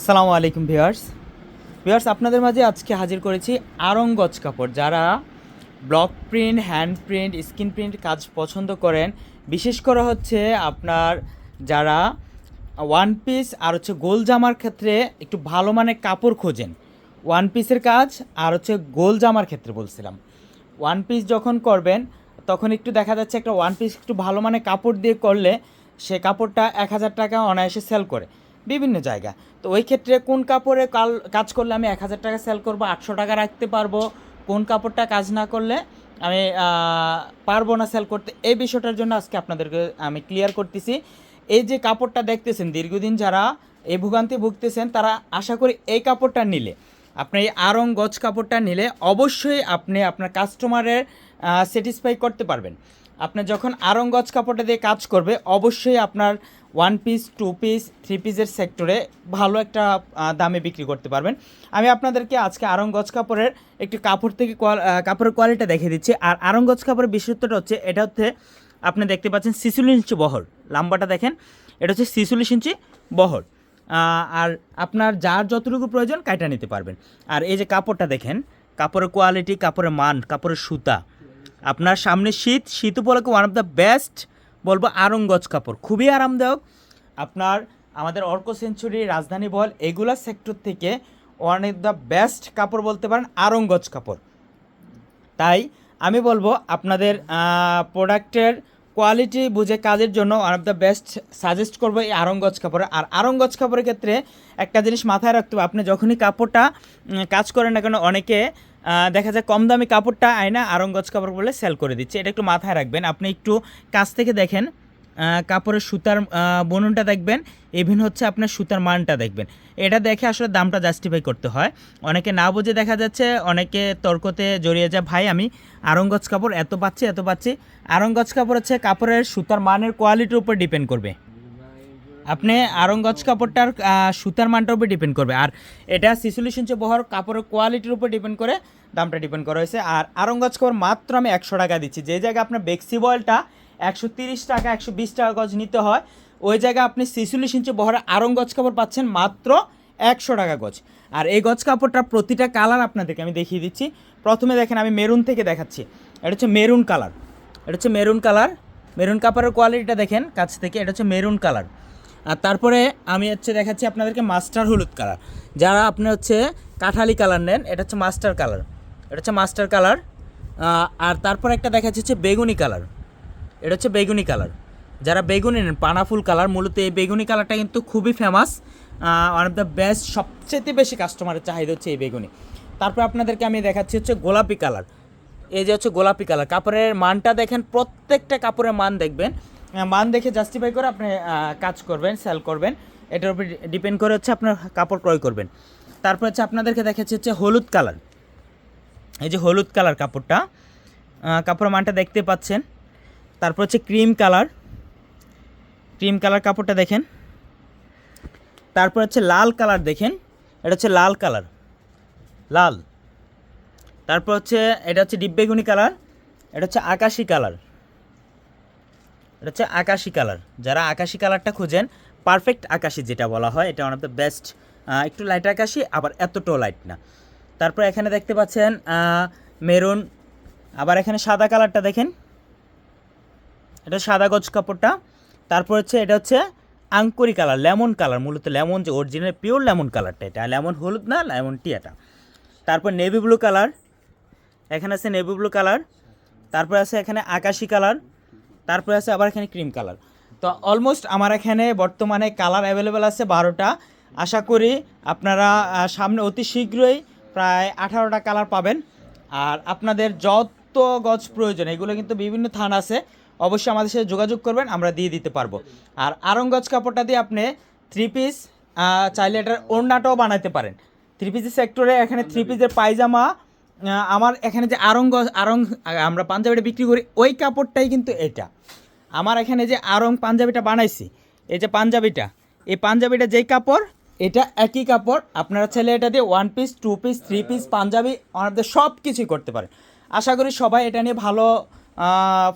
আসসালামু আলাইকুম viewers. Viewers, আপনাদের মাঝে আজকে হাজির করেছি আরঙ্গজ কাপড়। যারা block print, hand print screen print কাজ পছন্দ করেন, বিশেষ করে হচ্ছে আপনার যারা ওয়ান পিস আর হচ্ছে গোল জামার ক্ষেত্রে একটু ভালো মানের কাপড় খোঁজেন ওয়ান পিসের কাজ আর হচ্ছে গোল জামার ক্ষেত্রে বলছিলাম। ওয়ান পিস যখন করবেন, তখন একটু দেখা যাচ্ছে একটা ওয়ান পিস একটু ভালো মানের কাপড় দিয়ে করলে সে কাপড়টা এক হাজার টাকা অনায়াসে সেল করে। বিভিন্ন জায়গা তো ওই ক্ষেত্রে কোন কাপড়ে কাল কাজ করলে আমি এক হাজার টাকা সেল করব, আটশো টাকা রাখতে পারব? কোন কাপড়টা কাজ না করলে আমি পারব না সেল করতে? এই বিষয়টার জন্য আজকে আপনাদেরকে আমি ক্লিয়ার করতেছি। এই যে কাপড়টা দেখতেছেন, দীর্ঘদিন যারা এই ভোগান্তি ভুগতেছেন, তারা আশা করি এই কাপড়টা নিলে, আপনি এই আরং গজ কাপড়টা নিলে অবশ্যই আপনি আপনার কাস্টমারের স্যাটিসফাই করতে পারবেন। আপনি যখন আরং গজ কাপড়টা দিয়ে কাজ করবে, অবশ্যই আপনার one piece two piece three পিসের সেক্টরে ভালো একটা দামে বিক্রি করতে পারবেন। আমি আপনাদেরকে আজকে আরং গজ কাপড়ের একটি কাপড় থেকে কাপড়ের কোয়ালিটি দেখিয়ে দিচ্ছি। আর আরং গজ কাপড়ের বিশেষত্বটা হচ্ছে, এটা হচ্ছে আপনি দেখতে পাচ্ছেন ছিচল্লিশ ইঞ্চি বহর। লাম্বাটা দেখেন, এটা হচ্ছে ছিচল্লিশ ইঞ্চি বহর। আর আপনার যার যতটুকু প্রয়োজন কাইটা নিতে পারবেন। আর এই যে কাপড়টা দেখেন, কাপড়ের কোয়ালিটি কাপড়ের মান, কাপড়ের সুতা আপনার সামনে শীত শীত উপলক্ষে ওয়ান অফ দ্য বেস্ট বলব আরঙ্গজ কাপড়। খুবই আরামদায়ক। আপনার আমাদের অর্ক সেঞ্চুরি, রাজধানী বল, এগুলা সেক্টর থেকে ওয়ান অফ দ্য বেস্ট কাপড় বলতে পারেন আরং গজ কাপড়। তাই আমি বলব আপনাদের প্রোডাক্টের কোয়ালিটি বুঝে কাজের জন্য one of the best suggest করব এই আরঙ্গজ কাপড়। আর আরঙ্গজ কাপড়ের ক্ষেত্রে একটা জিনিস মাথায় রাখতে হবে, আপনি যখনই কাপড়টা কাজ করেন না কেন, অনেকে দেখা যায় কম দামি কাপড়টা আয়না আরঙ্গজ কাপড় বলে সেল করে দিচ্ছে। এটা একটু মাথায় রাখবেন। আপনি একটু কাছ থেকে দেখেন কাপড়ের সুতার বুননটা দেখবেন ইভেন হচ্ছে আপনার সুতার মানটা দেখবেন। এটা দেখে আসলে দামটা জাস্টিফাই করতে হয়। অনেকে না বুঝে দেখা যাচ্ছে, অনেকে তর্কতে জড়িয়ে যায়, ভাই, আমি আরঙ্গজ কাপড় এত পাচ্ছি এত পাচ্ছি। আরঙ্গজ কাপড় হচ্ছে কাপড়ের সুতার মানের কোয়ালিটির উপর ডিপেন্ড করবে। আপনি আরঙ্গজ কাপড়টার সুতার মানটার উপর ডিপেন্ড করবে। আর এটা সিচুয়েশন ইঞ্চি বহর কাপড়ের কোয়ালিটির উপর ডিপেন্ড করে দামটা ডিপেন্ড করা হয়েছে। আর আরঙ্গজ কাপড় মাত্র আমি একশো টাকা দিচ্ছি। যে জায়গায় আপনার বেক্সি বয়েলটা একশো তিরিশ টাকা, একশো বিশ টাকা গজ নিতে হয়, ওই জায়গায় আপনি সিচুয়েশন ইঞ্চি বহরের আরঙ্গজ কাপড় পাচ্ছেন মাত্র একশো টাকা গজ। আর এই গজ কাপড়টার প্রতিটা কালার আপনাদেরকে আমি দেখিয়ে দিচ্ছি। প্রথমে দেখেন, আমি মেরুন থেকে দেখাচ্ছি। এটা হচ্ছে মেরুন কালার। এটা হচ্ছে মেরুন কালার। মেরুন কাপড়ের কোয়ালিটিটা দেখেন, কাছ থেকে। এটা হচ্ছে মেরুন কালার। আর তারপরে আমি হচ্ছে দেখাচ্ছি আপনাদেরকে মাস্টার হলুদ কালার। যারা আপনি হচ্ছে কাঠালি কালার নেন, এটা হচ্ছে মাস্টার কালার। এটা হচ্ছে মাস্টার কালার। আর তারপর একটা দেখাচ্ছি হচ্ছে বেগুনি কালার। এটা হচ্ছে বেগুনি কালার। যারা বেগুনি নেন পানাফুল কালার, মূলত এই বেগুনি কালারটা কিন্তু খুবই famous one of the best সবচেয়ে বেশি কাস্টমারের চাহিদা হচ্ছে এই বেগুনি। তারপর আপনাদেরকে আমি দেখাচ্ছি হচ্ছে গোলাপি কালার। এই যে হচ্ছে গোলাপি কালার। কাপড়ের মানটা দেখেন, প্রত্যেকটা কাপড়ের মান দেখবেন। মান দেখে জাস্টিফাই করে আপনি কাজ করবেন সেল করবেন। এটার উপর ডিপেন্ড করে হচ্ছে আপনার কাপড় ক্রয় করবেন। তারপর হচ্ছে আপনাদেরকে দেখাচ্ছি হচ্ছে হলুদ কালার এই যে হলুদ কালার কাপড়টা কাপড়ের মানটা দেখতে পাচ্ছেন। তারপর হচ্ছে ক্রিম কালার ক্রিম কালার কাপড়টা দেখেন। তারপর হচ্ছে লাল কালার দেখেন। এটা হচ্ছে লাল কালার লাল। তারপর হচ্ছে, এটা হচ্ছে ডিপ বেগুনি কালার এটা হচ্ছে আকাশি কালার এটা হচ্ছে আকাশি কালার। যারা আকাশি কালারটা খুঁজেন পারফেক্ট আকাশি যেটা বলা হয়, এটা ওয়ান অফ দ্য বেস্ট একটু লাইট আকাশি, আবার এতটাও লাইট না। তারপর এখানে দেখতে পাচ্ছেন মেরুন, আবার এখানে সাদা কালারটা দেখেন। এটা সাদা গজ কাপড়টা। তারপর হচ্ছে, এটা হচ্ছে আঙ্কুরি কালার, লেমন কালার, মূলত লেমন যে অরিজিনাল পিওর লেমন কালারটা এটা। লেমন হলুদ না, লেমন টিয়াটা। তারপর নেভি ব্লু কালার, এখানে আছে নেভি ব্লু কালার। তারপর আছে এখানে আকাশি কালার। তারপরে আছে আবার এখানে ক্রিম কালার তো অলমোস্ট আমার এখানে বর্তমানে কালার অ্যাভেলেবেল আছে বারোটা। আশা করি আপনারা সামনে অতি শীঘ্রই প্রায় আঠারোটা কালার পাবেন। আর আপনাদের যত গজ প্রয়োজন, এগুলো কিন্তু বিভিন্ন থান আছে, অবশ্যই আমাদের সাথে যোগাযোগ করবেন, আমরা দিয়ে দিতে পারব। আর আরং গজ কাপড়টা দিয়ে আপনি থ্রি পিস চাইলে এটার ওড়নাটাও বানাতে পারেন। থ্রি পিসের সেক্টরে এখানে থ্রি পিসের পায়জামা আমার এখানে যে আরঙ্গ, আরং আমরা পাঞ্জাবিটা বিক্রি করি, ওই কাপড়টাই কিন্তু এটা। আমার এখানে যে আরং পাঞ্জাবিটা বানাইছি, এই যে পাঞ্জাবিটা, এই পাঞ্জাবিটা যেই কাপড়, এটা একই কাপড়, আপনারা ছেলে এটা দিয়ে one piece two piece three piece Punjabi আমাদের সব কিছুই করতে পারেন। আশা করি সবাই এটা নিয়ে ভালো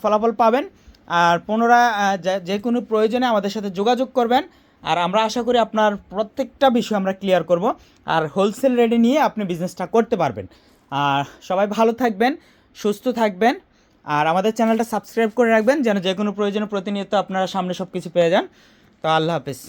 ফলাফল পাবেন। আর পুনরায় যে- কোনো প্রয়োজনে আমাদের সাথে যোগাযোগ করবেন। আর আমরা আশা করি আপনার প্রত্যেকটা বিষয় আমরা ক্লিয়ার করব। আর হোলসেল রেটে নিয়ে আপনি বিজনেসটা করতে পারবেন। আর সবাই ভালো থাকবেন, সুস্থ থাকবেন, আর আমাদের চ্যানেলটা সাবস্ক্রাইব করে রাখবেন যেন যে কোনো প্রয়োজনে প্রতিনিয়ত আপনারা সামনে সব কিছু পেয়ে যান। তো আল্লাহ হাফেজ।